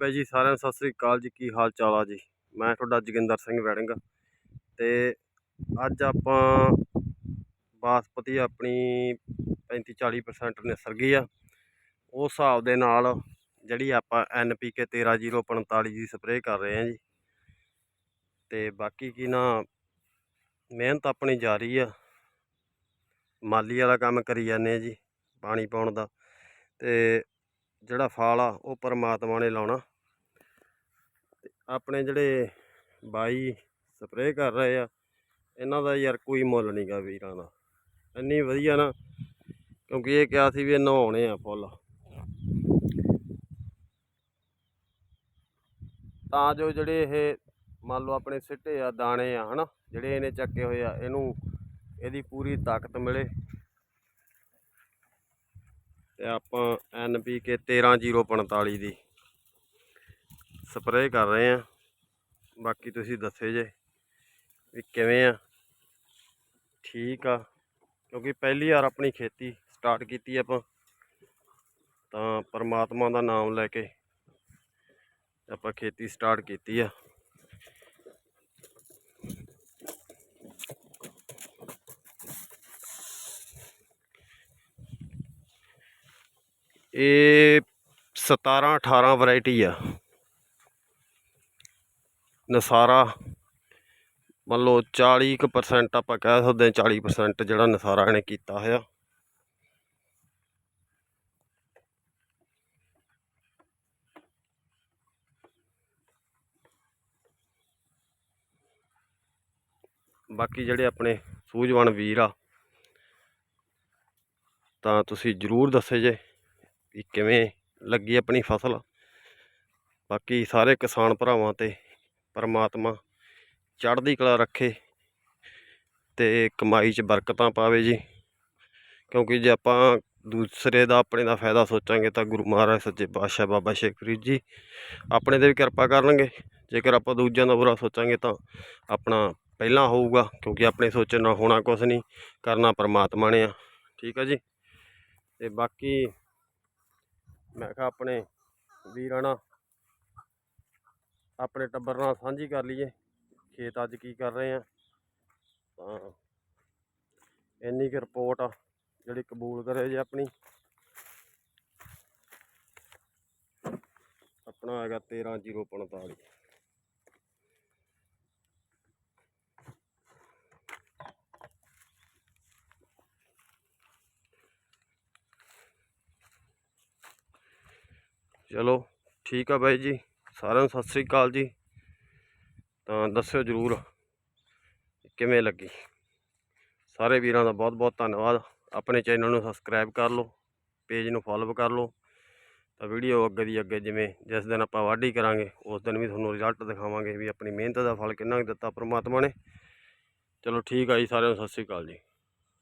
ਬਾਈ ਜੀ, ਸਾਰਿਆਂ ਨੂੰ ਸਤਿ ਸ੍ਰੀ ਅਕਾਲ ਜੀ। ਕੀ ਹਾਲ ਚਾਲ ਆ ਜੀ? ਮੈਂ ਤੁਹਾਡਾ ਜੋਗਿੰਦਰ ਸਿੰਘ ਵੈੜਿੰਗ ਤੇ ਅੱਜ ਆਪਾਂ ਬਾਸਪਤੀ ਆਪਣੀ 35 40% ਨਿਸਰ ਗਈ ਆ। ਉਸ ਹਿਸਾਬ ਦੇ ਨਾਲ ਜਿਹੜੀ ਆਪਾਂ NPK 13045 ਦੀ ਸਪਰੇਅ ਕਰ ਰਹੇ ਹਾਂ ਜੀ। ਤੇ ਬਾਕੀ ਕੀ ਨਾ, ਮਿਹਨਤ ਆਪਣੀ ਜਾਰੀ ਆ। ਮਾਲੀ ਵਾਲਾ ਕੰਮ ਕਰੀ ਜਾਂਦੇ ਆ ਜੀ, ਪਾਣੀ ਪਾਉਣ ਦਾ। ਤੇ ਜਿਹੜਾ ਫਲ ਆ, ਉਹ ਪਰਮਾਤਮਾ ਨੇ ਲਾਉਣਾ। ਆਪਣੇ ਜਿਹੜੇ ਬਾਈ ਸਪਰੇਅ ਕਰ ਰਹੇ ਆ, ਇਹਨਾਂ ਦਾ ਯਾਰ ਕੋਈ ਮੁੱਲ ਨਹੀਂਗਾ ਵੀਰਾਂ ਦਾ। ਇੰਨੀ ਵਧੀਆ ਨਾ, ਕਿਉਂਕਿ ਇਹ ਕਿਹਾ ਸੀ ਵੀ ਇਹ ਨਹਾਉਣੇ ਆ ਫੁੱਲ। ਤਾਂ ਜੋ ਜਿਹੜੇ ਇਹ ਮੰਨ ਲਓ ਆਪਣੇ ਸਿੱਟੇ ਆ, ਦਾਣੇ ਆ, ਹਨਾ, ਜਿਹੜੇ ਇਹਨੇ ਚੱਕੇ ਹੋਏ ਆ, ਇਹਨੂੰ, ਇਹਦੀ ਪੂਰੀ ਤਾਕਤ ਮਿਲੇ। ਤੇ ਆਪਾਂ NPK 13045 ਦੀ ਸਪਰੇਅ ਕਰ ਰਹੇ ਆ ਬਾਕੀ ਤੁਸੀਂ ਦੱਸੇ ਜੇ ਵੀ ਕਿਵੇਂ ਆ। ਠੀਕ ਆ। ਕਿਉਂਕਿ ਪਹਿਲੀ ਵਾਰ ਆਪਣੀ ਖੇਤੀ ਸਟਾਰਟ ਕੀਤੀ ਆਪਾਂ। ਤਾਂ ਪਰਮਾਤਮਾ ਦਾ ਨਾਮ ਲੈ ਕੇ ਆਪਾਂ ਖੇਤੀ ਸਟਾਰਟ ਕੀਤੀ ਆ। ਇਹ 17 18 ਵੈਰਾਈਟੀ ਆ। ਨਸਾਰਾ, ਮੰਨ ਲਓ 40% ਕੁ percent ਆਪਾਂ ਕਹਿ ਸਕਦੇ ਹਾਂ 40% ਜਿਹੜਾ ਨਸਾਰਾ ਇਹਨੇ ਕੀਤਾ ਹੋਇਆ। ਬਾਕੀ ਜਿਹੜੇ ਆਪਣੇ ਸੂਝਵਾਨ ਵੀਰ ਆ, ਤਾਂ ਤੁਸੀਂ ਜਰੂਰ ਦੱਸੇ ਜੇ ਵੀ ਕਿਵੇਂ ਲੱਗੀ ਆਪਣੀ ਫਸਲ। ਬਾਕੀ ਸਾਰੇ ਕਿਸਾਨ ਭਰਾਵਾਂ ਤੇ ਪਰਮਾਤਮਾ ਚੜ੍ਹਦੀ ਕਲਾ ਰੱਖੇ ਤੇ ਕਮਾਈ 'ਚ ਬਰਕਤਾਂ ਪਾਵੇ ਜੀ। ਕਿਉਂਕਿ ਜੇ ਆਪਾਂ ਦੂਸਰੇ ਦਾ, ਆਪਣੇ ਦਾ ਫਾਇਦਾ ਸੋਚਾਂਗੇ ਤਾਂ ਗੁਰੂ ਮਹਾਰਾਜ ਸੱਚੇ ਪਾਤਸ਼ਾਹ ਬਾਬਾ ਸ਼ੇਖ ਫਰੀਦ ਜੀ ਆਪਣੇ ਤੇ ਵੀ ਕਿਰਪਾ ਕਰਨਗੇ। ਜੇਕਰ ਆਪਾਂ ਦੂਜਿਆਂ ਦਾ ਬੁਰਾ ਸੋਚਾਂਗੇ ਤਾਂ ਆਪਣਾ ਪਹਿਲਾਂ ਹੋਊਗਾ, ਕਿਉਂਕਿ ਆਪਣੇ ਸੋਚਣ ਨਾਲ ਹੋਣਾ ਕੁਝ ਨਹੀਂ, ਕਰਨਾ ਪਰਮਾਤਮਾ ਨੇ ਆ। ਠੀਕ ਆ ਜੀ? ਤੇ ਬਾਕੀ ਮੈਂ ਕਿਹਾ ਆਪਣੇ ਵੀਰਾਂ ਨਾਲ ਆਪਣੇ ਟੱਬਰ ਨਾਲ ਸਾਂਝੀ ਕਰ ਲਈਏ, ਖੇਤ ਅੱਜ ਕੀ ਕਰ ਰਹੇ ਆ। ਤਾਂ ਇੰਨੀ ਕੁ ਰਿਪੋਰਟ ਆ, ਜਿਹੜੀ ਕਬੂਲ ਕਰੇ ਜੇ ਆਪਣੀ। ਆਪਣਾ ਹੈਗਾ 13045 ਚਲੋ, ਠੀਕ ਆ ਬਾਈ ਜੀ। ਸਾਰਿਆਂ ਨੂੰ ਸਤਿ ਸ੍ਰੀ ਅਕਾਲ ਜੀ। ਤਾਂ ਦੱਸਿਓ ਜਰੂਰ ਕਿਵੇਂ ਲੱਗੀ। ਸਾਰੇ ਵੀਰਾਂ ਦਾ ਬਹੁਤ ਬਹੁਤ ਧੰਨਵਾਦ। ਆਪਣੇ ਚੈਨਲ ਨੂੰ ਸਬਸਕ੍ਰਾਈਬ ਕਰ ਲਓ, ਪੇਜ ਨੂੰ ਫੋਲੋ ਕਰ ਲਓ। ਤਾਂ ਵੀਡੀਓ ਅੱਗੇ ਦੀ ਅੱਗੇ ਜਿਵੇਂ ਜਿਸ ਦਿਨ ਆਪਾਂ ਵਾਢੀ ਕਰਾਂਗੇ, ਉਸ ਦਿਨ ਵੀ ਤੁਹਾਨੂੰ ਰਿਜ਼ਲਟ ਦਿਖਾਵਾਂਗੇ ਵੀ ਆਪਣੀ ਮਿਹਨਤ ਦਾ ਫਲ ਕਿੰਨਾ ਕੁ ਦਿੱਤਾ ਪ੍ਰਮਾਤਮਾ ਨੇ। ਚਲੋ ਠੀਕ ਆ ਜੀ, ਸਾਰਿਆਂ ਨੂੰ ਸਤਿ ਸ੍ਰੀ ਅਕਾਲ ਜੀ।